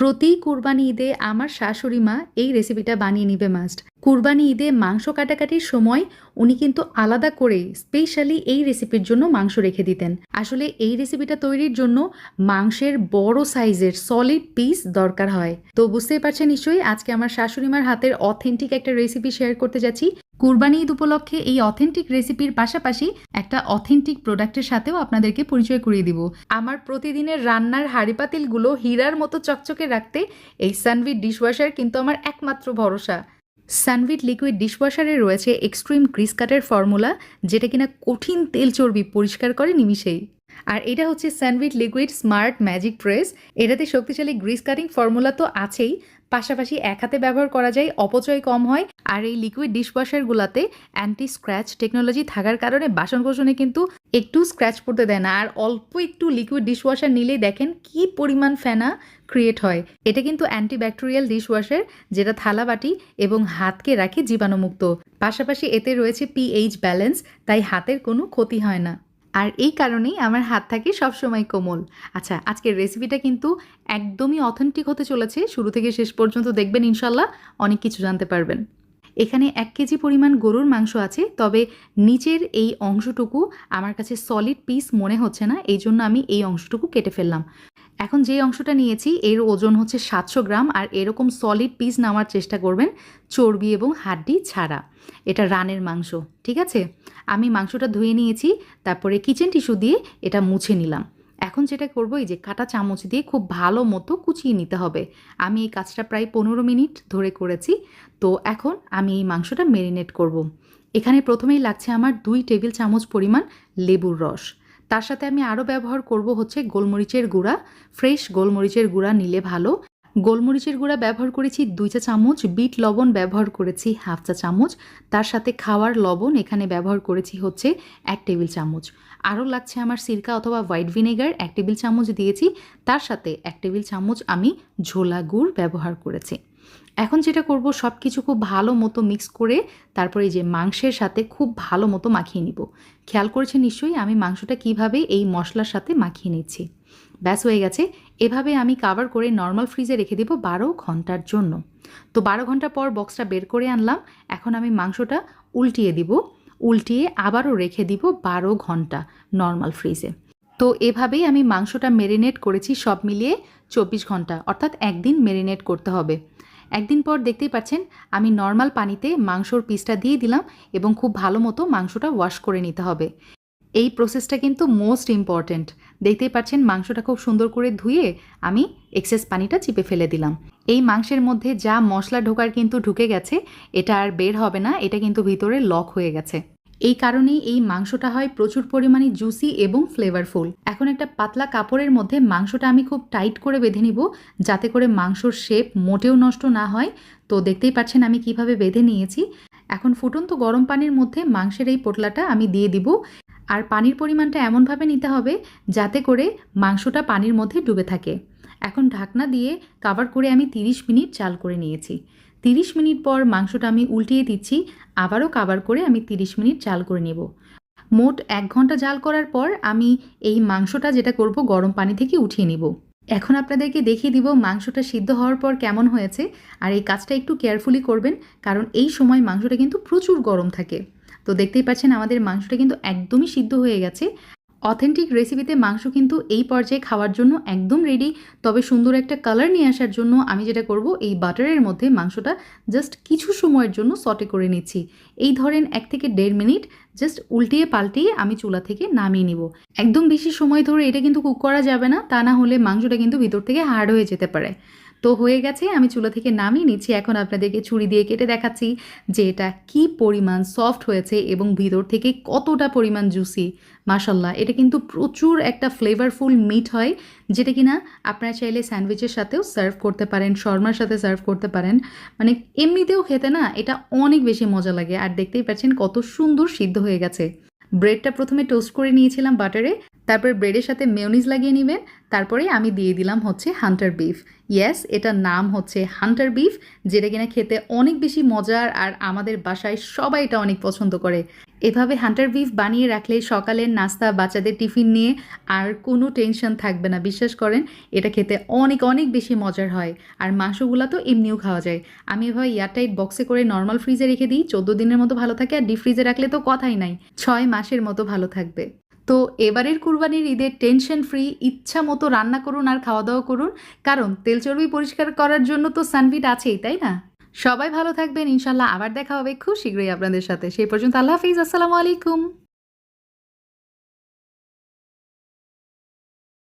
প্রতি কুরবানি ঈদে আমার শাশুড়ি মা এই রেসিপিটা বানিয়ে নিবে মাস্ট কুরবানি ঈদে মাংস কাটাকাটির সময় উনি কিন্তু আলাদা করে স্পেশালি এই রেসিপির জন্য মাংস রেখে দিতেন। আসলে এই রেসিপিটা তৈরির জন্য মাংসের বড় সাইজের সলিড পিস দরকার হয়। তো বুঝতেই পারছেন নিশ্চয়ই আজকে আমার শাশুড়িমার হাতের অথেন্টিক একটা রেসিপি শেয়ার করতে যাচ্ছি। কুরবানি ঈদ উপলক্ষে এই অথেন্টিক রেসিপির পাশাপাশি একটা অথেন্টিক প্রোডাক্টের সাথেও আপনাদেরকে পরিচয় করিয়ে দিব। আমার প্রতিদিনের রান্নার হাঁড়িপাতিলগুলো হীরার মতো চকচকে রাখতে এই সানভিট ডিশওয়াশার কিন্তু আমার একমাত্র ভরসা। সানভিট লিকুইড ডিশওয়াশারে রয়েছে এক্সট্রিম গ্রিস কাটের ফর্মুলা যেটা কিনা কঠিন তেল চর্বি পরিষ্কার করে নিমিষেই আর এটা হচ্ছে Sanvit liquid smart magic press এটাতে শক্তিশালী গ্রিস কাটিং ফর্মুলা তো আছেই পাশাপাশি এক হাতে ব্যবহার করা যায়, অপচয় কম হয়। আর এই লিকুইড ডিশওয়াশারগুলোতে অ্যান্টি স্ক্র্যাচ টেকনোলজি থাকার কারণে বাসন কোসনে কিন্তু একটু স্ক্র্যাচ পড়তে দেয় না। আর অল্প একটু লিকুইড ডিশওয়াশার নিলেই দেখেন কি পরিমাণ ফেনা ক্রিয়েট হয়। এটা কিন্তু অ্যান্টিব্যাকটেরিয়াল ডিশওয়াশার যেটা থালা বাটি এবং হাতকে রাখে জীবাণুমুক্ত। পাশাপাশি এতে রয়েছে পিএইচ ব্যালেন্স তাই হাতের কোনো ক্ষতি হয় না। আর এই কারণেই আমার হাত থাকে সবসময় কোমল। আচ্ছা আজকের রেসিপিটা কিন্তু একদমই অথেন্টিক হতে চলেছে। শুরু থেকে শেষ পর্যন্ত দেখবেন, ইনশাল্লাহ অনেক কিছু জানতে পারবেন। এখানে এক কেজি পরিমাণ গরুর মাংস আছে, তবে নিচের এই অংশটুকু আমার কাছে সলিড পিস মনে হচ্ছে না এই জন্য আমি এই অংশটুকু কেটে ফেললাম। এখন যে অংশটা নিয়েছি, এর ওজন হচ্ছে সাতশো গ্রাম আর এরকম সলিড পিস নামার চেষ্টা করবেন চর্বি এবং হাড্ডি ছাড়া। এটা রানের মাংস, ঠিক আছে? আমি মাংসটা ধুয়ে নিয়েছি, তারপরে কিচেন টিস্যু দিয়ে এটা মুছে নিলাম। এখন যেটা করব, এই যে কাটা চামচ দিয়ে খুব ভালো মতো কুচিয়ে নিতে হবে। আমি এই কাজটা প্রায় পনেরো মিনিট ধরে করেছি, তো এখন আমি এই মাংসটা মেরিনেট করব। এখানে প্রথমেই লাগছে আমার দুই টেবিল চামচ পরিমাণ লেবুর রস। তার সাথে আমি আরও ব্যবহার করব হচ্ছে গোলমরিচের গুঁড়া, ফ্রেশ গোলমরিচের গুঁড়া নিলে ভালো। গোলমরিচের গুঁড়া ব্যবহার করেছি দুই চা চামচ, বিট লবণ ব্যবহার করেছি হাফ চা চামচ। তার সাথে খাওয়ার লবণ এখানে ব্যবহার করেছি হচ্ছে এক টেবিল চামচ। আরও লাগছে আমার সিরকা অথবা হোয়াইট ভিনেগার, এক টেবিল চামচ দিয়েছি। তার সাথে এক টেবিল চামচ আমি ঝোলা গুড় ব্যবহার করেছি। এখন যেটা করব সব কিছু খুব ভালো মতো মিক্স করে তারপরে যে মাংসের সাথে খুব ভালো মতো মাখিয়ে নিব। খেয়াল করেছে নিশ্চয়ই? আমি মাংসটা কীভাবে এই মশলার সাথে মাখিয়ে নিচ্ছি? ব্যাস, হয়ে গেছে। এভাবে আমি কাভার করে নর্মাল ফ্রিজে রেখে দেবো বারো ঘণ্টার জন্য। তো বারো ঘণ্টা পর বক্সটা বের করে আনলাম। এখন আমি মাংসটা উল্টিয়ে দিব। উল্টিয়ে আবারও রেখে দিব বারো ঘণ্টা নর্মাল ফ্রিজে তো এভাবেই আমি মাংসটা মেরিনেট করেছি সব মিলিয়ে চব্বিশ ঘণ্টা। অর্থাৎ একদিন মেরিনেট করতে হবে। একদিন পর দেখতেই পাচ্ছেন, আমি নর্মাল পানিতে মাংসর পিসটা দিয়ে দিলাম এবং খুব ভালো মতো মাংসটা ওয়াশ করে নিতে হবে। এই প্রসেসটা কিন্তু মোস্ট ইম্পর্ট্যান্ট দেখতেই পাচ্ছেন, মাংসটা খুব সুন্দর করে ধুয়ে আমি এক্সেস পানিটা চিপে ফেলে দিলাম। এই মাংসের মধ্যে যা মশলা ঢোকার কিন্তু ঢুকে গেছে, এটা আর বের হবে না, এটা কিন্তু ভিতরে লক হয়ে গেছে। এই কারণেই এই মাংসটা হয় প্রচুর পরিমাণে জুসি এবং ফ্লেভারফুল এখন একটা পাতলা কাপড়ের মধ্যে মাংসটা আমি খুব টাইট করে বেঁধে নিব, যাতে করে মাংসর শেপ মোটেও নষ্ট না হয়। তো দেখতেই পাচ্ছেন আমি কীভাবে বেঁধে নিয়েছি। এখন ফুটন্ত গরম পানির মধ্যে মাংসের এই পোটলাটা আমি দিয়ে দিব। আর পানির পরিমাণটা এমনভাবে নিতে হবে, যাতে করে মাংসটা পানির মধ্যে ডুবে থাকে। এখন ঢাকনা দিয়ে কাভার করে আমি 30 মিনিট চাল করে নিয়েছি। 30 মিনিট পর মাংসটা আমি উল্টিয়ে দিচ্ছি, আবারও কাবার করে আমি 30 মিনিট চাল করে নেব। মোট এক ঘণ্টা জাল করার পর আমি এই মাংসটা যেটা করব গরম পানি থেকে উঠিয়ে নিব। এখন আপনাদেরকে দেখিয়ে দিব মাংসটা সিদ্ধ হওয়ার পর কেমন হয়েছে, আর এই কাজটা একটু কেয়ারফুলি করবেন, কারণ এই সময় মাংসটা কিন্তু প্রচুর গরম থাকে। তো দেখতেই পাচ্ছেন আমাদের মাংসটা কিন্তু একদমই সিদ্ধ হয়ে গেছে। অথেন্টিক রেসিপিতে মাংস কিন্তু এই পর্যায়ে খাওয়ার জন্য একদম রেডি তবে সুন্দর একটা কালার নিয়ে আসার জন্য আমি যেটা করব, এই বাটারের মধ্যে মাংসটা জাস্ট কিছু সময়ের জন্য সটে করে নিচ্ছি। এই ধরেন এক থেকে দেড় মিনিট জাস্ট উল্টিয়ে পাল্টিয়ে আমি চুলা থেকে নামিয়ে নিব। একদম বেশি সময় ধরে এটা কিন্তু কুক করা যাবে না, তা না হলে মাংসটা কিন্তু ভিতর থেকে হার্ড হয়ে যেতে পারে। তো হয়ে গেছে, আমি চুলা থেকে নামিয়ে নিচ্ছি। এখন আপনাদেরকে ছুরি দিয়ে কেটে দেখাচ্ছি যে এটা কী পরিমাণ সফট হয়েছে এবং ভিতর থেকে কতটা পরিমাণ জুসি মাসাল্লাহ এটা কিন্তু প্রচুর একটা ফ্লেভারফুল মিট হয়, যেটা কিনা আপনারা চাইলে স্যান্ডউইচের সাথেও সার্ভ করতে পারেন, শর্মার সাথে সার্ভ করতে পারেন। মানে এমনিতেও খেতে না এটা অনেক বেশি মজা লাগে, আর দেখতেই পাচ্ছেন কত সুন্দর সিদ্ধ হয়ে গেছে। ব্রেডটা প্রথমে টোস্ট করে নিয়েছিলাম বাটারে তারপর ব্রেডের সাথে মেয়নিজ লাগিয়ে নেবেন। তারপরে আমি দিয়ে দিলাম হচ্ছে হান্টার বিফ ইয়েস এটার নাম হচ্ছে হান্টার বিফ যেটা কিনা খেতে অনেক বেশি মজার আর আমাদের বাসায় সবাই এটা অনেক পছন্দ করে। এভাবে হান্টার বিফ বানিয়ে রাখলে সকালের নাস্তা, বাচ্চাদের টিফিন নিয়ে আর কোনো টেনশন থাকবে না, বিশ্বাস করেন, এটা খেতে অনেক অনেক বেশি মজার হয়। আর মাংসগুলো তো এমনিও খাওয়া যায়। আমি এভাবে এয়ারটাইট বক্সে করে নর্মাল ফ্রিজে রেখে দিই। চোদ্দ দিনের মতো ভালো থাকে আর ডিপ ফ্রিজে রাখলে তো কথাই নাই। ছয় মাসের মতো ভালো থাকবে। তো এবারের কুরবানির ঈদের টেনশন ফ্রি ইচ্ছা মতো রান্না করুন আর খাওয়া দাওয়া করুন। কারণ তেল চর্বি পরিষ্কার করার জন্য তো সানভিট আছেই, তাই না? সবাই ভালো থাকবেন, ইনশাল্লাহ আবার দেখা হবে খুব শীঘ্রই আপনাদের সাথে। সেই পর্যন্ত আল্লাহ হাফিজ, আসসালামু আলাইকুম।